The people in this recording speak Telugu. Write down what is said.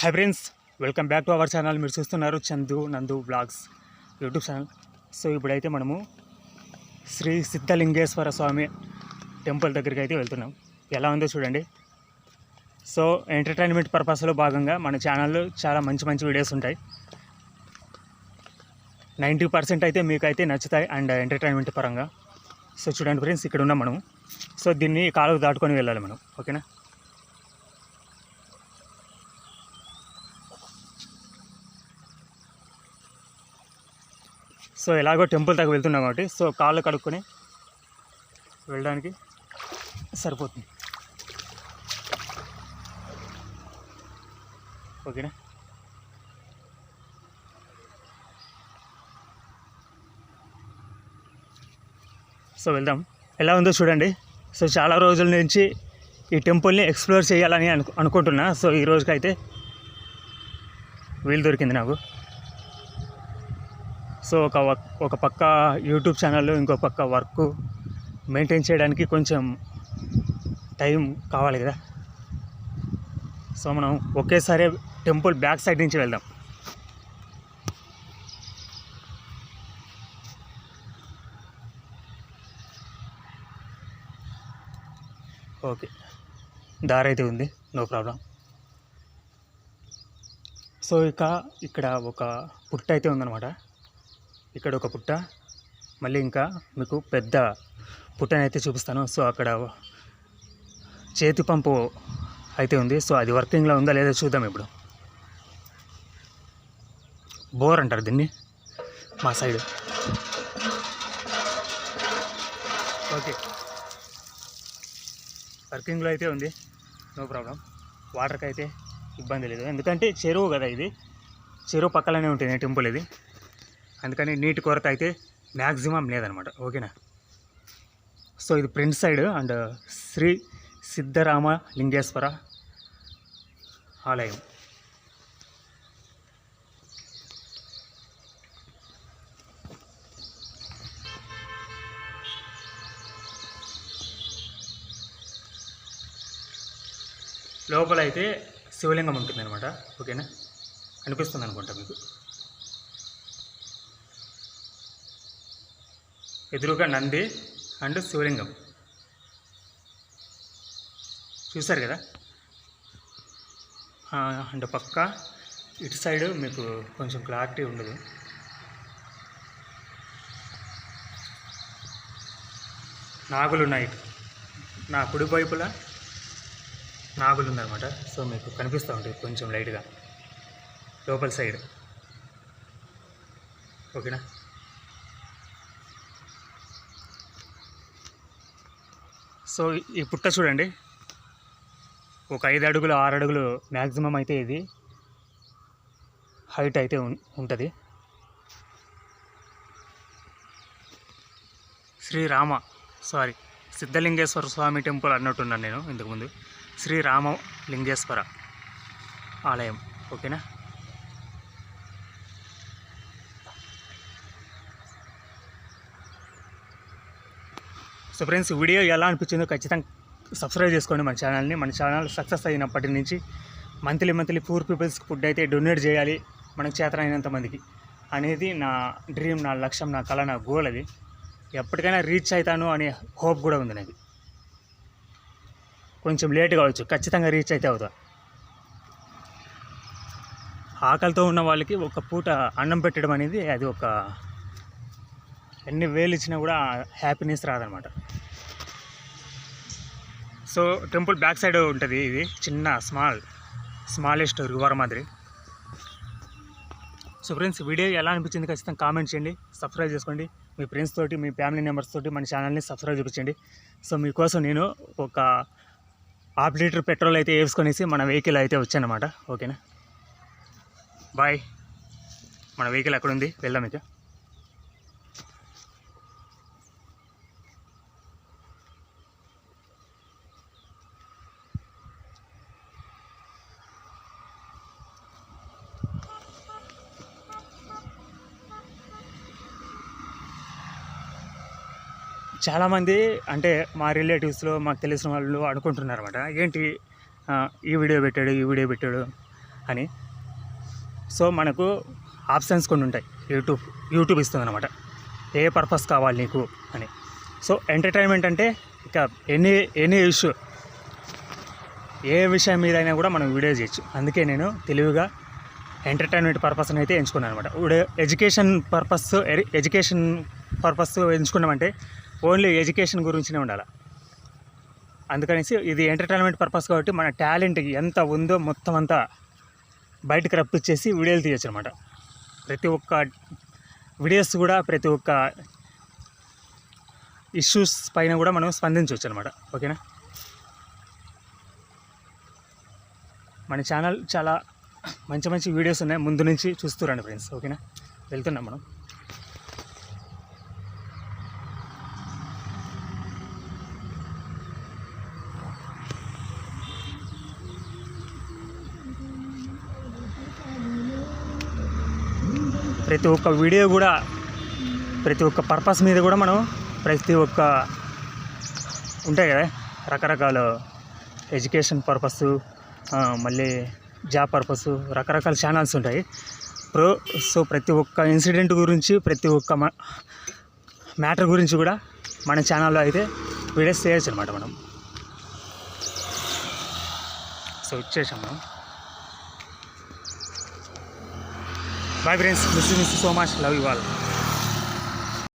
Hi friends welcome back to our channel మీరు చూస్తున్నారు చందు నందు బ్లాగ్స్ యూట్యూబ్ ఛానల్ సో ఇప్పుడైతే మనము శ్రీ సిద్ధలింగేశ్వర స్వామి టెంపుల్ దగ్గరికి అయితే వెళ్తున్నాం. ఎలా ఉందో చూడండి. సో ఎంటర్టైన్మెంట్ పర్పస్లో భాగంగా మన ఛానల్లో చాలా మంచి మంచి వీడియోస్ ఉంటాయి. నైంటీ పర్సెంట్ అయితే మీకైతే నచ్చుతాయి అండ్ ఎంటర్టైన్మెంట్ పరంగా. సో చూడండి ఫ్రెండ్స్ ఇక్కడ ఉన్నాం మనం సో దీన్ని కాలువ దాటుకొని వెళ్ళాలి మనం. ఓకేనా సో ఎలాగో టెంపుల్ దాకా వెళ్తున్నాం కాబట్టి సో కాళ్ళు కడుక్కొని వెళ్ళడానికి సరిపోతుంది. ఓకేనా? సో వెళ్దాం. ఎలా ఉందో చూడండి. సో చాలా రోజుల నుంచి ఈ టెంపుల్ని ఎక్స్ప్లోర్ చేయాలని అను అనుకుంటున్నా. సో ఈ రోజుకైతే వీలు దొరికింది నాకు. సో ఒక ఒక పక్క యూట్యూబ్ ఛానల్ ఇంకో పక్క వర్క్ మెయింటైన్ చేయడానికి కొంచెం టైం కావాలి కదా. సో మనం ఒకేసారి టెంపుల్ బ్యాక్ సైడ్ నుంచి వెళ్దాం. ఓకే. దారి అయితే ఉంది. No problem. సో ఇక ఇక్కడ ఒక పుట్ట అయితే ఉందన్నమాట. ఇక్కడ ఒక పుట్ట మళ్ళీ ఇంకా మీకు పెద్ద పుట్టనైతే చూపిస్తాను. సో అక్కడ చేతి పంపు అయితే ఉంది. సో అది వర్కింగ్లో ఉందా లేదా చూద్దాం ఇప్పుడు. బోర్ అంటారు దీన్ని మా సైడ్. ఓకే. వర్కింగ్లో అయితే ఉంది. No problem. వాటర్కి అయితే ఇబ్బంది లేదు. ఎందుకంటే చెరువు కదా ఇది. చెరువు పక్కలనే ఉంటుంది టెంపుల్ ఇది. అందుకని నీటి కొరత అయితే మ్యాక్సిమం లేదనమాట. ఓకేనా? సో ఇది print side and Shri Siddharama Lingeshwara ఆలయం. లోపల అయితే శివలింగం ఉంటుంది అనమాట ఓకేనా? అనిపిస్తుంది అనుకుంటా మీకు. ఎదురుగా నంది అండ్ శివలింగం. చూశారు కదా? అంటే అండ్ పక్క ఇటు సైడ్ మీకు కొంచెం క్లారిటీ ఉండదు. నాగులు ఉన్నాయి నా కుడి వైపుల నాగులు ఉందన్నమాట సో మీకు కనిపిస్తూ ఉంటుంది కొంచెం లైట్గా. లోపల సైడ్. ఓకేనా? సో ఈ పుట్ట చూడండి. ఒక ఐదు అడుగులు ఆరు అడుగులు మ్యాక్సిమం అయితే ఇది. హైట్ అయితే ఉం- ఉంటుంది. శ్రీరామ సారీ సిద్ధలింగేశ్వర స్వామి టెంపుల్ అన్నట్టున్నాను నేను ఇంతకుముందు. శ్రీరామ లింగేశ్వర ఆలయం ఓకేనా? సో ఫ్రెండ్స్ వీడియో ఎలా అనిపించిందో ఖచ్చితంగా సబ్స్క్రైబ్ చేసుకోండి మన ఛానల్ని మన ఛానల్ సక్సెస్ అయినప్పటి నుంచి మంత్లీ మంత్లీ పూర్ పీపుల్స్కి ఫుడ్ అయితే డొనేట్ చేయాలి మనకు చేతనైనంత మందికి అనేది నా డ్రీమ్ నా లక్ష్యం నా కళ నా గోల్ అది. ఎప్పటికైనా రీచ్ అవుతాను అనే హోప్ కూడా ఉంది నాకు. కొంచెం లేట్ కావచ్చు ఖచ్చితంగా రీచ్ అయితే అవుతా. ఆకలితో ఉన్న వాళ్ళకి ఒక పూట అన్నం పెట్టడం అనేది అది ఒక ఎన్ని వేలు ఇచ్చినా కూడా హ్యాపీనెస్ రాదనమాట. సో టెంపుల్ బ్యాక్ సైడ్ ఉంటుంది ఇది. చిన్న స్మాల్ స్మాలెస్ట్ రివర్ మాదిరి. సో ఫ్రెండ్స్ వీడియో ఎలా అనిపించింది ఖచ్చితంగా కామెంట్ చేయండి. సబ్స్క్రైబ్ చేసుకోండి. మీ ఫ్రెండ్స్ తోటి మీ ఫ్యామిలీ మెంబర్స్ తోటి మన ఛానల్ని సబ్స్క్రైబ్ చూపించండి. సో మీకోసం నేను ఒక హాఫ్ లీటర్ పెట్రోల్ అయితే వేసుకొనేసి మన వెహికల్ అయితే వచ్చానమాట. ఓకేనా? బాయ్. మన వెహికల్ అక్కడ ఉంది వెళ్దాం ఇక. చాలామంది అంటే మా రిలేటివ్స్లో మాకు తెలిసిన వాళ్ళు అనుకుంటున్నారు అనమాట ఏంటి ఈ వీడియో పెట్టాడు ఈ వీడియో పెట్టాడు అని. సో మనకు ఆప్షన్స్ కొన్ని ఉంటాయి. యూట్యూబ్ యూట్యూబ్ ఇస్తుంది అనమాట ఏ పర్పస్ కావాలి నీకు అని. సో ఎంటర్టైన్మెంట్ అంటే ఇక ఎనీ ఎనీ ఇష్యూ. ఏ విషయం మీద అయినా కూడా మనం వీడియో చేయొచ్చు. అందుకే నేను తెలివిగా ఎంటర్టైన్మెంట్ పర్పస్ని అయితే ఎంచుకున్నాను అనమాట ఇప్పుడు ఎడ్యుకేషన్ పర్పస్ ఎడ్యుకేషన్ పర్పస్ ఎంచుకున్నామంటే ఓన్లీ ఎడ్యుకేషన్ గురించినే ఉండాలి? అందుకనేసి ఇది ఎంటర్టైన్మెంట్ పర్పస్ కాబట్టి మన టాలెంట్ ఎంత ఉందో మొత్తం అంతా బయటకు రప్పించేసి వీడియోలు తీయచ్చు అనమాట ప్రతి ఒక్క వీడియోస్ కూడా ప్రతి ఒక్క ఇష్యూస్ పైన కూడా మనం స్పందించవచ్చు అనమాట ఓకేనా? మన ఛానల్ చాలా మంచి మంచి వీడియోస్ ఉన్నాయి. ముందు నుంచి చూస్తురండి ఫ్రెండ్స్. ఓకేనా? వెళ్తున్నాం మనం. ప్రతి ఒక్క వీడియో కూడా ప్రతి ఒక్క పర్పస్ మీద కూడా మనం ప్రతి ఒక్క ఉంటాయి కదా రకరకాల ఎడ్యుకేషన్ పర్పస్ మళ్ళీ జాబ్ పర్పస్ రకరకాల ఛానల్స్ ఉంటాయి. ప్రో సో ప్రతి ఒక్క ఇన్సిడెంట్ గురించి ప్రతి ఒక్క మ్యాటర్ గురించి కూడా మన ఛానల్లో అయితే వీడియోస్ చేయొచ్చు అనమాట మనం. సో ఇచ్చేసాం మనం. Bye friends miss miss so much love you all